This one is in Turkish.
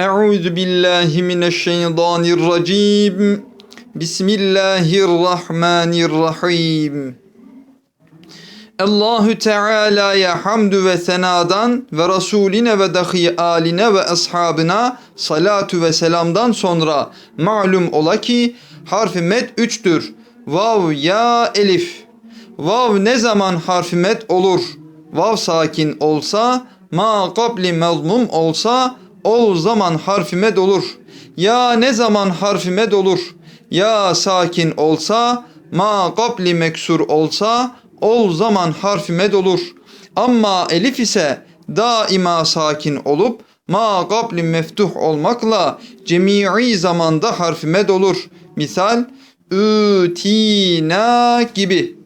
Euzu billahi mineşşeytanirracim. Bismillahirrahmanirrahim. Allahü Teala'ya hamdü ve senadan ve Resuline ve dahi aline ve ashabına salatu ve selamdan sonra malum ola ki harfi met üçtür. Vav ya elif. Vav ne zaman harfi met olur? Vav sakin olsa, ma qabli mezmum olsa, o zaman harfi med olur. Ya ne zaman harfi med olur? Ya sakin olsa, ma qabli meksur olsa, o zaman harfi med olur. Ama elif ise daima sakin olup, ma qabli meftuh olmakla cemii zamanda harfi med olur. Misal, ütina gibi.